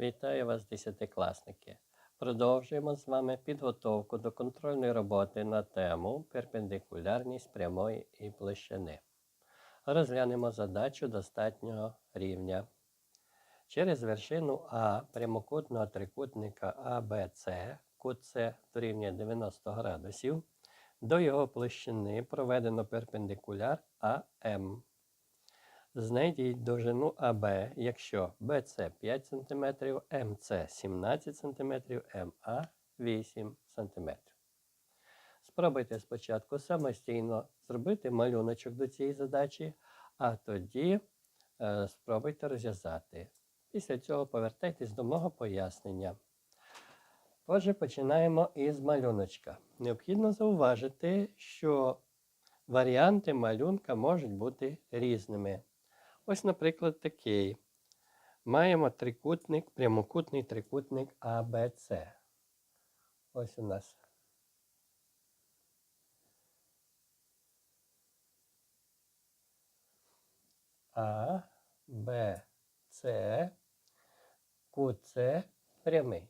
Вітаю вас, десятикласники! Продовжуємо з вами підготовку до контрольної роботи на тему перпендикулярність прямої і площини. Розглянемо задачу достатнього рівня. Через вершину А прямокутного трикутника ABC, кут С дорівнює 90 градусів, до його площини проведено перпендикуляр АМ. Знайдіть довжину АБ, якщо BC 5 см, MC 17 см, МА 8 см. Спробуйте спочатку самостійно зробити малюночок до цієї задачі, а тоді е, спробуйте розв'язати. Після цього повертайтесь до мого пояснення. Отже, починаємо із малюночка. Необхідно зауважити, що варіанти малюнка можуть бути різними. Ось, наприклад, такий. Маємо трикутник, прямокутний трикутник АБЦ. Ось у нас. А, Б, С, кут С прямий.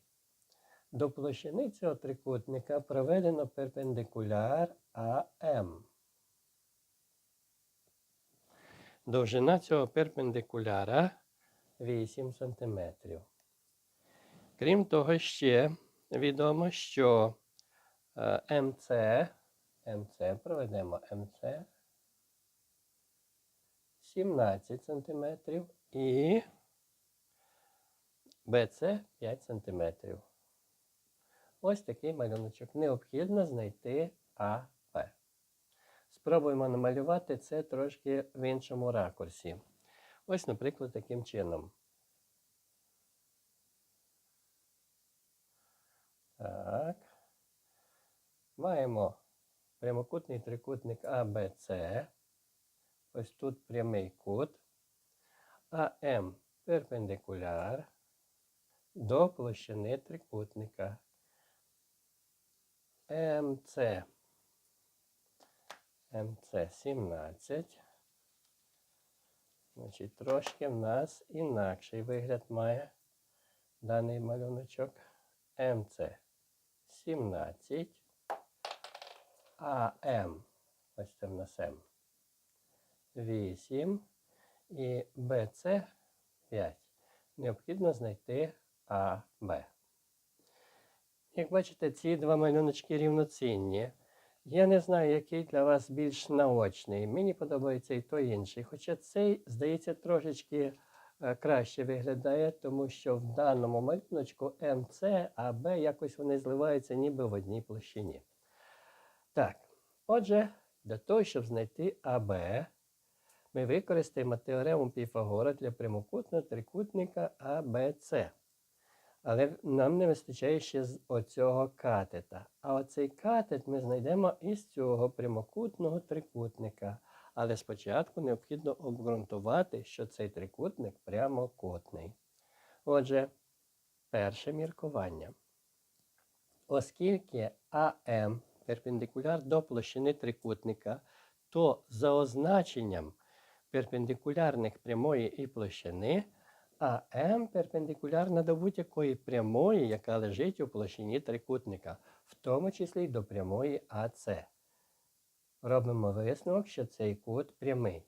До площини цього трикутника проведено перпендикуляр АМ. Довжина цього перпендикуляра 8 см. Крім того, ще відомо, що е, МЦ, МЦ проведемо МЦ 17 см і БЦ 5 см. Ось такий малюночок. Необхідно знайти АП. Спробуємо намалювати це трошки в іншому ракурсі. Ось, наприклад, таким чином. Так. Маємо прямокутний трикутник АБЦ. Ось тут прямий кут. АМ перпендикуляр до площини трикутника. МЦ МЦ 17. Значить, трошки в нас інакший вигляд має даний малюночок. МЦ 17. АМ. Ось це в нас М. 8. І БЦ 5. Необхідно знайти АБ. Як бачите, ці два малюночки рівноцінні. Я не знаю, який для вас більш наочний. Мені подобається і той інший. Хоча цей, здається, трошечки е, краще виглядає, тому що в даному малюночку МЦ, а Б якось вони зливаються ніби в одній площині. Так, отже, для того, щоб знайти АБ, ми використаємо теорему Піфагора для прямокутного трикутника АБЦ. Але нам не вистачає ще з оцього катета. А оцей катет ми знайдемо із цього прямокутного трикутника. Але спочатку необхідно обґрунтувати, що цей трикутник прямокутний. Отже, перше міркування. Оскільки АМ перпендикуляр до площини трикутника, то за означенням перпендикулярних прямої і площини. А М перпендикулярна до будь-якої прямої, яка лежить у площині трикутника, в тому числі й до прямої АС. Робимо висновок, що цей кут прямий.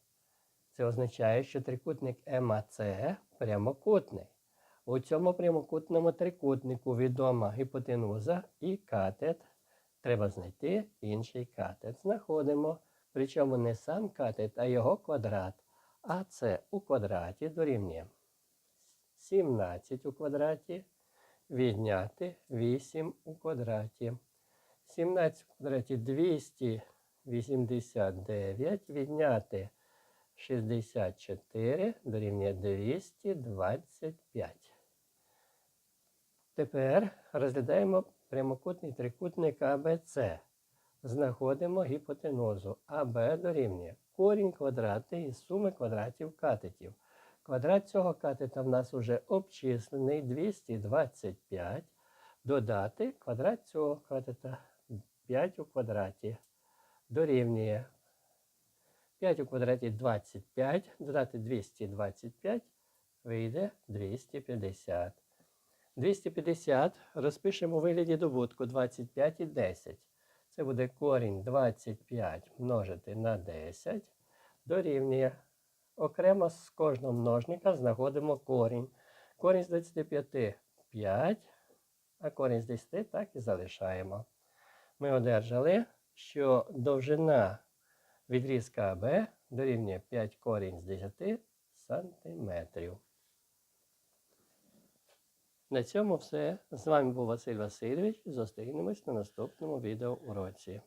Це означає, що трикутник МАЦ прямокутний. У цьому прямокутному трикутнику відома гіпотенуза і катет. Треба знайти інший катет. Знаходимо. Причому не сам катет, а його квадрат. А у квадраті дорівнює. 17 у квадраті відняти 8 у квадраті. 17 у квадраті 289 відняти 64 дорівнює 225. Тепер розглядаємо прямокутний трикутник АБЦ. Знаходимо гіпотенузу АБ дорівнює корінь квадратний із суми квадратів катетів. Квадрат цього катета в нас вже обчислений 225. Додати квадрат цього катета 5 у квадраті. Дорівнює 5 у квадраті 25, додати 225, вийде 250. 250 розпишемо у вигляді добутку 25 і 10. Це буде корінь 25 множити на 10 дорівнює. Окремо з кожного множника знаходимо корінь. Корінь з 25 5, а корінь з 10 так і залишаємо. Ми одержали, що довжина відрізка АБ дорівнює 5 корінь з 10 сантиметрів. На цьому все. З вами був Василь Васильович. Зустрінемось на наступному відеоуроці.